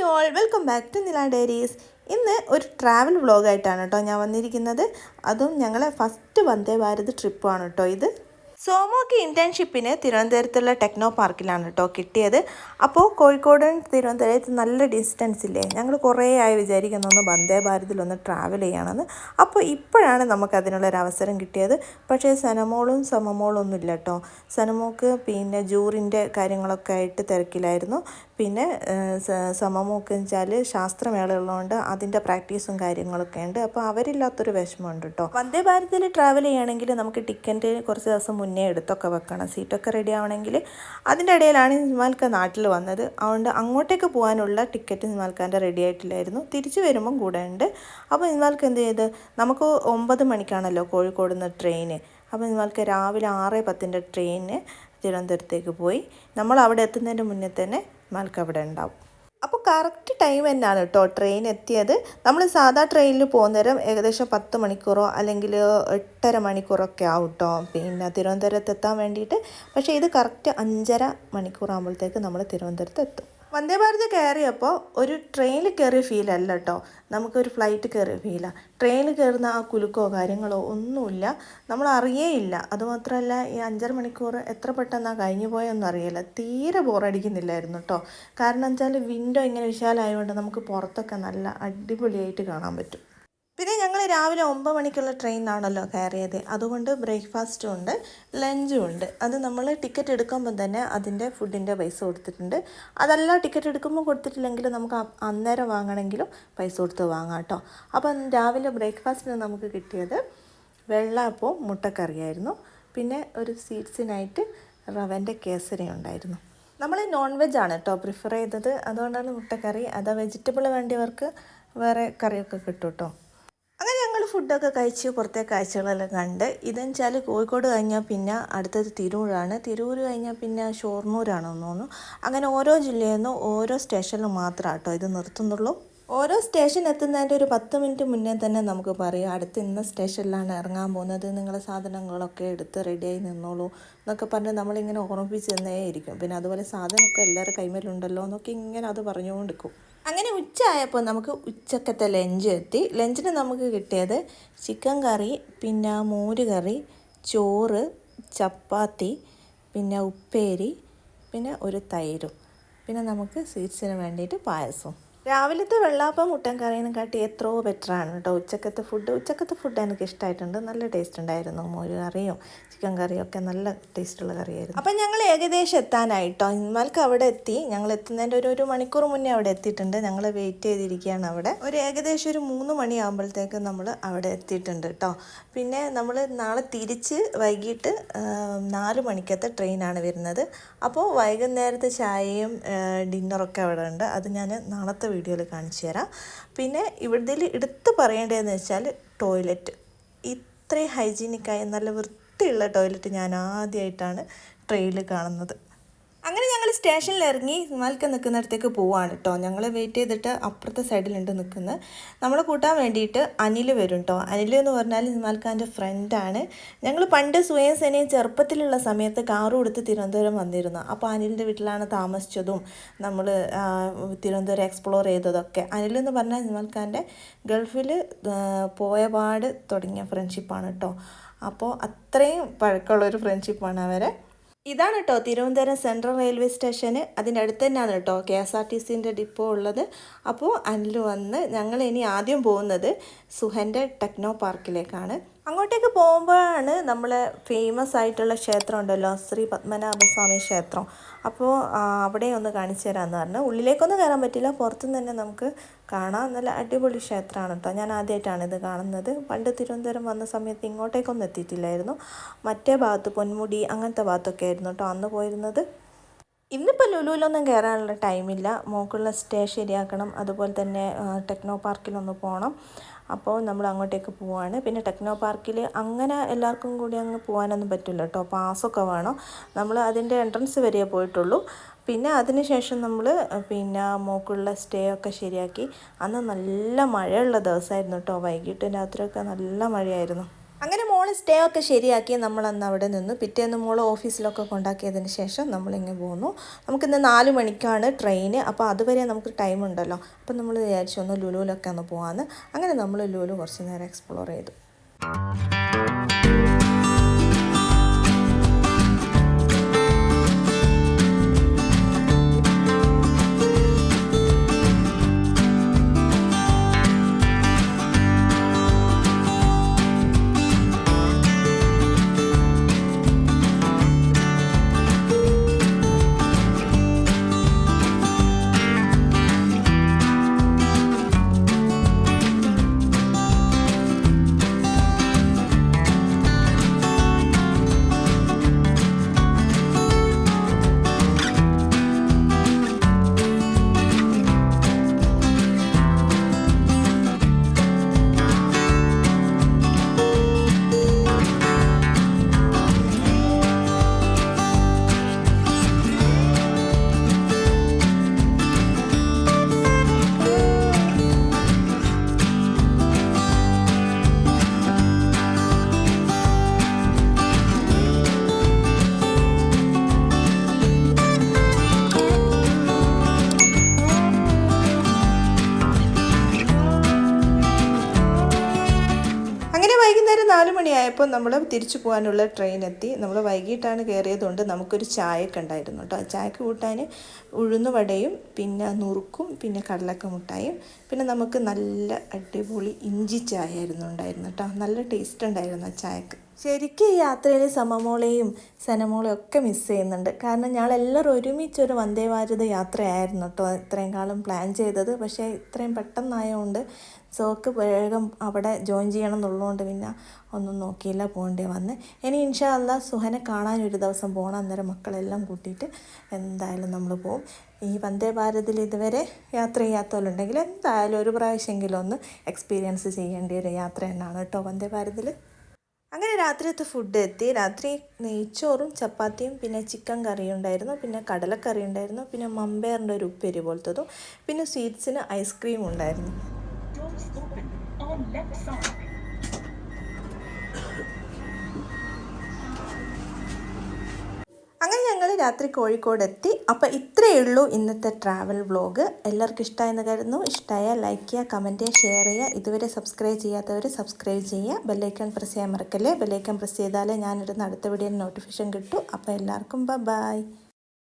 Hi all welcome back to Nila diaries ഇന്ന് ഒരു travel വ്ളോഗായിട്ടാണ് കേട്ടോ ഞാൻ വന്നിരിക്കുന്നത്. അതും ഞങ്ങളെ ഫസ്റ്റ് വന്ദേ ഭാരത് ട്രിപ്പാണ് കേട്ടോ ഇത്. സോമോക്ക് ഇന്റേൺഷിപ്പിന് തിരുവനന്തപുരത്തുള്ള ടെക്നോ പാർക്കിലാണ് കേട്ടോ കിട്ടിയത്. അപ്പോൾ കോഴിക്കോട് തിരുവനന്തപുരത്ത് നല്ല ഡിസ്റ്റൻസ് ഇല്ലേ? ഞങ്ങൾ കുറേ ആയി വിചാരിക്കുന്നൊന്ന് വന്ദേ ഭാരതിലൊന്ന് ട്രാവൽ ചെയ്യണമെന്ന് അപ്പോൾ ഇപ്പോഴാണ് നമുക്ക് അതിനുള്ളൊരു അവസരം കിട്ടിയത്. പക്ഷേ സനമോളും സമമോളും ഒന്നും ഇല്ല കേട്ടോ സനമോക്ക് പിന്നെ ജൂറിന്റെ കാര്യങ്ങളൊക്കെ ആയിട്ട് തിരക്കിലായിരുന്നു. പിന്നെ സമമോക്ക് വെച്ചാൽ ശാസ്ത്രമേളകളുണ്ട് അതിന്റെ പ്രാക്ടീസും കാര്യങ്ങളൊക്കെ ഉണ്ട്. അപ്പോൾ അവരില്ലാത്തൊരു വിഷമമുണ്ട് കേട്ടോ വന്ദേ ഭാരതിൽ ട്രാവൽ ചെയ്യുകയാണെങ്കിൽ നമുക്ക് ടിക്കറ്റ് കുറച്ച് ദിവസം മുന്നേ എടുത്തൊക്കെ വെക്കണം. സീറ്റൊക്കെ റെഡി ആവണമെങ്കിൽ അതിന്റെ ഇടയിലാണ് ഇസ്മാൽക്ക നാട്ടിൽ വന്നത്. അതുകൊണ്ട് അങ്ങോട്ടേക്ക് പോകാനുള്ള ടിക്കറ്റ് ഇസ്മാൽക്കാന്റെ റെഡി ആയിട്ടില്ലായിരുന്നു. തിരിച്ചു വരുമ്പം കൂടെ ഉണ്ട്. അപ്പോൾ ഇസ്മാൽക്ക് എന്ത് ചെയ്ത്? നമുക്ക് ഒമ്പത് മണിക്കാണല്ലോ കോഴിക്കോട് നിന്ന് ട്രെയിന് അപ്പോൾ നിമാൽക്ക് രാവിലെ ആറ് പത്തിന്റെ ട്രെയിന് തിരുവനന്തപുരത്തേക്ക് പോയി. നമ്മൾ അവിടെ എത്തുന്നതിന് മുന്നേ തന്നെ ഇസ്മാൽക്ക് അവിടെ ഉണ്ടാവും. അപ്പോൾ കറക്റ്റ് ടൈം തന്നെയാണ് കേട്ടോ ട്രെയിൻ എത്തിയത്. നമ്മൾ സാധാ ട്രെയിനിൽ പോകുന്നേരം ഏകദേശം പത്ത് മണിക്കൂറോ അല്ലെങ്കിൽ എട്ടര മണിക്കൂറൊക്കെ ആവും കേട്ടോ പിന്നെ തിരുവനന്തപുരത്ത് എത്താൻ വേണ്ടിയിട്ട്. പക്ഷേ ഇത് കറക്റ്റ് അഞ്ചര മണിക്കൂറാകുമ്പോഴത്തേക്ക് നമ്മൾ തിരുവനന്തപുരത്ത് എത്തും. വന്ദേ ഭാരത് കയറിയപ്പോൾ ഒരു ട്രെയിനിൽ കയറിയ ഫീലല്ല കേട്ടോ നമുക്കൊരു ഫ്ലൈറ്റ് കയറിയ ഫീലാണ് ട്രെയിനിൽ കയറുന്ന ആ കുലുക്കോ കാര്യങ്ങളോ ഒന്നുമില്ല. നമ്മൾ അറിയേയില്ല. അതുമാത്രമല്ല ഈ അഞ്ചര മണിക്കൂർ എത്ര പെട്ടെന്നാണ് കഴിഞ്ഞു പോയൊന്നും അറിയില്ല തീരെ ബോറടിക്കുന്നില്ലായിരുന്നു കേട്ടോ കാരണം വെച്ചാൽ വിൻഡോ ഇങ്ങനെ വിശാലമായതുകൊണ്ട് നമുക്ക് പുറത്തൊക്കെ നല്ല അടിപൊളിയായിട്ട് കാണാൻ പറ്റും. പിന്നെ ഞങ്ങൾ രാവിലെ ഒമ്പത് മണിക്കുള്ള ട്രെയിനാണല്ലോ കയറിയത്. അതുകൊണ്ട് ബ്രേക്ക്ഫാസ്റ്റും ഉണ്ട് ലഞ്ചും ഉണ്ട് അത് നമ്മൾ ടിക്കറ്റ് എടുക്കുമ്പോൾ തന്നെ അതിന്റെ ഫുഡിന്റെ പൈസ കൊടുത്തിട്ടുണ്ട്. അതല്ല ടിക്കറ്റ് എടുക്കുമ്പോൾ കൊടുത്തിട്ടില്ലെങ്കിൽ നമുക്ക് അന്നേരം വാങ്ങണമെങ്കിലും പൈസ കൊടുത്ത് വാങ്ങാം കേട്ടോ അപ്പം രാവിലെ ബ്രേക്ക്ഫാസ്റ്റിന് നമുക്ക് കിട്ടിയത് വെള്ളാപ്പവും മുട്ടക്കറിയായിരുന്നു. പിന്നെ ഒരു സ്വീറ്റ്സിനായിട്ട് റവന്റെ കേസരി ഉണ്ടായിരുന്നു. നമ്മൾ നോൺ വെജ് ആണ് കേട്ടോ പ്രിഫർ ചെയ്തത്. അതുകൊണ്ടാണ് മുട്ടക്കറി. അതാ വെജിറ്റബിൾ വേണ്ടിയവർക്ക് വേറെ കറിയൊക്കെ കിട്ടും കേട്ടോ ഫുഡൊക്കെ കഴിച്ച് പുറത്തെ കാഴ്ചകളെല്ലാം കണ്ട് ഇതെന്ന് വെച്ചാൽ കോഴിക്കോട് കഴിഞ്ഞാൽ പിന്നെ അടുത്തത് തിരൂരാണ്. തിരൂർ കഴിഞ്ഞാൽ പിന്നെ ഷൊർണൂരാണെന്ന് തോന്നുന്നു. അങ്ങനെ ഓരോ ജില്ലയിൽ നിന്നും ഓരോ സ്റ്റേഷനിൽ മാത്രമാണ് കേട്ടോ ഇത് നിർത്തുന്നുള്ളൂ. ഓരോ സ്റ്റേഷൻ എത്തുന്നതിന്റെ ഒരു പത്ത് മിനിറ്റ് മുന്നേ തന്നെ നമുക്ക് പറയാം. അടുത്ത് ഇന്ന സ്റ്റേഷനിലാണ് ഇറങ്ങാൻ പോകുന്നത്. നിങ്ങളുടെ സാധനങ്ങളൊക്കെ എടുത്ത് റെഡിയായി നിന്നോളൂ എന്നൊക്കെ പറഞ്ഞ് നമ്മളിങ്ങനെ ഓർമ്മിപ്പിച്ച് തന്നേ ഇരിക്കും. പിന്നെ അതുപോലെ സാധനമൊക്കെ എല്ലാവരുടെ കൈമേലുണ്ടല്ലോ എന്നൊക്കെ ഇങ്ങനെ അത് പറഞ്ഞുകൊണ്ടിരിക്കും. അങ്ങനെ ഉച്ച ആയപ്പോൾ നമുക്ക് ഉച്ചക്കത്തെ ലഞ്ച് എത്തി. ലഞ്ചിന് നമുക്ക് കിട്ടിയത് ചിക്കൻ കറി പിന്നെ മോര് കറി ചോറ് ചപ്പാത്തി പിന്നെ ഉപ്പേരി പിന്നെ ഒരു തൈരും. പിന്നെ നമുക്ക് സ്വീറ്റ്സിന് വേണ്ടിയിട്ട് പായസവും രാവിലത്തെ വെള്ളാപ്പം മുട്ടൻ കറിയെന്നും കാട്ടി എത്രയോ ബെറ്ററാണ് കേട്ടോ. ഉച്ചക്കത്തെ ഫുഡ് ഉച്ചക്കത്തെ ഫുഡ് എനിക്ക് ഇഷ്ടമായിട്ടുണ്ട് നല്ല ടേസ്റ്റ് ഉണ്ടായിരുന്നു. മോര് കറിയും ചിക്കൻ കറിയും ഒക്കെ നല്ല ടേസ്റ്റുള്ള കറിയായിരുന്നു. അപ്പം ഞങ്ങൾ ഏകദേശം എത്താനായിട്ടോ? ഇന്മാൽക്ക് അവിടെ എത്തി. ഞങ്ങൾ എത്തുന്നതിന്റെ ഒരു ഒരു മണിക്കൂർ മുന്നേ അവിടെ എത്തിയിട്ടുണ്ട്. ഞങ്ങൾ വെയിറ്റ് ചെയ്തിരിക്കുകയാണ് അവിടെ. ഒരു ഏകദേശം ഒരു മൂന്ന് മണിയാകുമ്പോഴത്തേക്ക് നമ്മൾ അവിടെ എത്തിയിട്ടുണ്ട് കേട്ടോ. പിന്നെ നമ്മൾ നാളെ തിരിച്ച് വൈകിട്ട് നാല് മണിക്കത്തെ ട്രെയിനാണ് വരുന്നത്. അപ്പോൾ വൈകുന്നേരത്തെ ചായയും ഡിന്നറൊക്കെ അവിടെ ഉണ്ട്. അത് ഞാൻ നാളത്തെ വീഡിയോയിൽ കാണിച്ചു തരാം. പിന്നെ ഇവിടുത്തെ എടുത്ത് പറയേണ്ടതെന്ന് വെച്ചാൽ ടോയ്ലറ്റ്. ഇത്രയും ഹൈജീനിക്കായി നല്ല വൃത്തിയുള്ള ടോയ്ലറ്റ് ഞാൻ ആദ്യമായിട്ടാണ് ട്രെയിനിൽ കാണുന്നത്. അങ്ങനെ ഞങ്ങൾ സ്റ്റേഷനിൽ ഇറങ്ങി മൽക്ക നിൽക്കുന്നിടത്തേക്ക് പോവാണ് കേട്ടോ ഞങ്ങൾ വെയിറ്റ് ചെയ്തിട്ട് അപ്പുറത്തെ സൈഡിലുണ്ട് നിൽക്കുന്നത് നമ്മൾ കൂട്ടാൻ വേണ്ടിയിട്ട് അനിൽ വരും കേട്ടോ അനിൽ എന്ന് പറഞ്ഞാൽ ഹിമാൽക്കാന്റെ ഫ്രണ്ടാണ് ഞങ്ങൾ പണ്ട് സ്വയം സേനയും ചെറുപ്പത്തിലുള്ള സമയത്ത് കാറ് കൊടുത്ത് തിരുവനന്തപുരം വന്നിരുന്നു. അപ്പോൾ അനിലിന്റെ വീട്ടിലാണ് താമസിച്ചതും നമ്മൾ തിരുവനന്തപുരം എക്സ്പ്ലോർ ചെയ്തതൊക്കെ. അനിൽ എന്ന് പറഞ്ഞാൽ ഹിമാൽക്കാന്റെ ഗൾഫിൽ പോയ പാട് തുടങ്ങിയ ഫ്രണ്ട്ഷിപ്പാണ് കേട്ടോ അപ്പോൾ അത്രയും പഴക്കമുള്ളൊരു ഫ്രണ്ട്ഷിപ്പാണ് അവരെ. ഇതാണ് കേട്ടോ തിരുവനന്തപുരം സെൻട്രൽ റെയിൽവേ സ്റ്റേഷന്. അതിന്റെ അടുത്ത് തന്നെയാണ് കേട്ടോ കെ എസ് ആർ ടി സിന്റെ ഡിപ്പോ ഉള്ളത്. അപ്പോൾ അനിൽ വന്ന് ഞങ്ങൾ ഇനി ആദ്യം പോകുന്നത് സുഹന്റെ ടെക്നോ പാർക്കിലേക്കാണ്. അങ്ങോട്ടേക്ക് പോകുമ്പോഴാണ് നമ്മൾ ഫേമസ് ആയിട്ടുള്ള ക്ഷേത്രം ഉണ്ടല്ലോ ശ്രീ പത്മനാഭസ്വാമി ക്ഷേത്രം. അപ്പോൾ അവിടെ ഒന്ന് കാണിച്ചു തരാമെന്ന് പറഞ്ഞു. ഉള്ളിലേക്കൊന്നും കയറാൻ പറ്റില്ല പുറത്തുനിന്ന് തന്നെ നമുക്ക് കാണാം. നല്ല അടിപൊളി ക്ഷേത്രമാണ് കേട്ടോ ഞാൻ ആദ്യമായിട്ടാണ് ഇത് കാണുന്നത്. പണ്ട് തിരുവനന്തപുരം വന്ന സമയത്ത് ഇങ്ങോട്ടേക്കൊന്നും എത്തിയിട്ടില്ലായിരുന്നു. മറ്റേ ഭാഗത്ത് പൊന്മുടി അങ്ങനത്തെ ഭാഗത്തൊക്കെ ആയിരുന്നു കേട്ടോ അന്ന് പോയിരുന്നത് ഇന്നിപ്പോൾ ലുലുവിലൊന്നും കയറാനുള്ള ടൈമില്ല. മോക്കുള്ള സ്റ്റേ ശരിയാക്കണം. അതുപോലെ തന്നെ ടെക്നോ പാർക്കിലൊന്ന് പോകണം അപ്പോൾ നമ്മൾ അങ്ങോട്ടേക്ക് പോവാണ്. പിന്നെ ടെക്നോ പാർക്കിൽ അങ്ങനെ എല്ലാവർക്കും കൂടി അങ്ങ് പോകാനൊന്നും പറ്റില്ല കേട്ടോ പാസ്സൊക്കെ വേണം. നമ്മൾ അതിന്റെ എൻട്രൻസ് വരെയേ പോയിട്ടുള്ളൂ. പിന്നെ അതിനുശേഷം നമ്മൾ പിന്നെ മോക്കുള്ള സ്റ്റേ ഒക്കെ ശരിയാക്കി. അന്ന് നല്ല മഴയുള്ള ദിവസമായിരുന്നു കേട്ടോ വൈകിട്ട് രാത്രിയൊക്കെ നല്ല മഴയായിരുന്നു. അങ്ങനെ മോൾ സ്റ്റേ ഒക്കെ ശരിയാക്കി നമ്മൾ അന്ന് അവിടെ നിന്ന്. പിറ്റേന്ന് മോൾ ഓഫീസിലൊക്കെ കൊണ്ടാക്കിയതിന് ശേഷം നമ്മളിങ്ങനെ പോന്നു. നമുക്കിന്ന് നാല് മണിക്കാണ് ട്രെയിന് അപ്പോൾ അതുവരെ നമുക്ക് ടൈം ഉണ്ടല്ലോ. അപ്പം നമ്മൾ വിചാരിച്ചു ഒന്ന് ലുലുവിലൊക്കെ ഒന്ന് പോകാമെന്ന് അങ്ങനെ നമ്മൾ ലുലു കുറച്ച് നേരം എക്സ്പ്ലോർ ചെയ്തു. വൈകുന്നേരം നാല് മണിയായപ്പോൾ നമ്മൾ തിരിച്ചു പോകാനുള്ള ട്രെയിൻ എത്തി. നമ്മൾ വൈകിട്ടാണ് കയറിയതുകൊണ്ട് നമുക്കൊരു ചായയൊക്കെ ഉണ്ടായിരുന്നു കേട്ടോ. ചായക്ക് കൂട്ടാൻ ഉഴുന്നുവടയും പിന്നെ നുറുക്കും പിന്നെ കടലക്ക മുട്ടായും പിന്നെ നമുക്ക് നല്ല അടിപൊളി ഇഞ്ചി ചായ ആയിരുന്നു ഉണ്ടായിരുന്നു കേട്ടോ. നല്ല ടേസ്റ്റ് ഉണ്ടായിരുന്നു ആ ചായക്ക്. ശരിക്കും ഈ യാത്രയിൽ സമമോളെയും സനമോളെയും ഒക്കെ മിസ് ചെയ്യുന്നുണ്ട്. കാരണം ഞങ്ങളെല്ലാവരും ഒരുമിച്ചൊരു വന്ദേ ഭാരത് യാത്രയായിരുന്നു കേട്ടോ ഇത്രയും കാലം പ്ലാൻ ചെയ്തത്. പക്ഷേ ഇത്രയും പെട്ടെന്നായതുകൊണ്ട് സോക്ക് വേഗം അവിടെ ജോയിൻ ചെയ്യണം എന്നുള്ളതുകൊണ്ട് പിന്നെ ഒന്നും നോക്കിയില്ല പോകേണ്ടി വന്ന്. ഇനി ഇൻഷാ അല്ല സുഹനെ കാണാൻ ഒരു ദിവസം പോകണം അന്നേരം മക്കളെല്ലാം കൂട്ടിയിട്ട് എന്തായാലും നമ്മൾ പോകും ഈ വന്ദേ ഭാരതിൽ ഇതുവരെ യാത്ര ചെയ്യാത്തവരുണ്ടെങ്കിൽ എന്തായാലും ഒരു പ്രാവശ്യമെങ്കിലും ഒന്ന് എക്സ്പീരിയൻസ് ചെയ്യേണ്ട ഒരു യാത്ര തന്നെയാണ് കേട്ടോ വന്ദേ ഭാരതിൽ അങ്ങനെ രാത്രിയത്തെ ഫുഡ് എത്തി. രാത്രി നെയ്ച്ചോറും ചപ്പാത്തിയും പിന്നെ ചിക്കൻ കറിയും ഉണ്ടായിരുന്നു പിന്നെ കടലക്കറി ഉണ്ടായിരുന്നു പിന്നെ മമ്പയറിന്റെ ഒരു ഉപ്പേരി പോലത്തതും പിന്നെ സ്വീറ്റ്സിന് ഐസ്ക്രീം ഉണ്ടായിരുന്നു. ഞങ്ങൾ രാത്രി കോഴിക്കോട് എത്തി അപ്പോൾ ഇത്രയേ ഉള്ളൂ ഇന്നത്തെ ട്രാവൽ വ്ലോഗ് എല്ലാവർക്കും ഇഷ്ടമായെന്ന് കരുതുന്നു. ഇഷ്ടമായാൽ ലൈക്ക് ചെയ്യുക കമന്റ് ചെയ്യുക ഷെയർ ചെയ്യുക. ഇതുവരെ സബ്സ്ക്രൈബ് ചെയ്യാത്തവർ സബ്സ്ക്രൈബ് ചെയ്യുക. ബെല്ലൈക്കൺ പ്രസ് ചെയ്യാൻ മറക്കല്ലേ? ബെല്ലൈക്കൺ പ്രസ് ചെയ്താലേ ഞാനിടുന്ന അടുത്ത വീഡിയോ നോട്ടിഫിക്കേഷൻ കിട്ടും. അപ്പോൾ എല്ലാവർക്കും ബൈ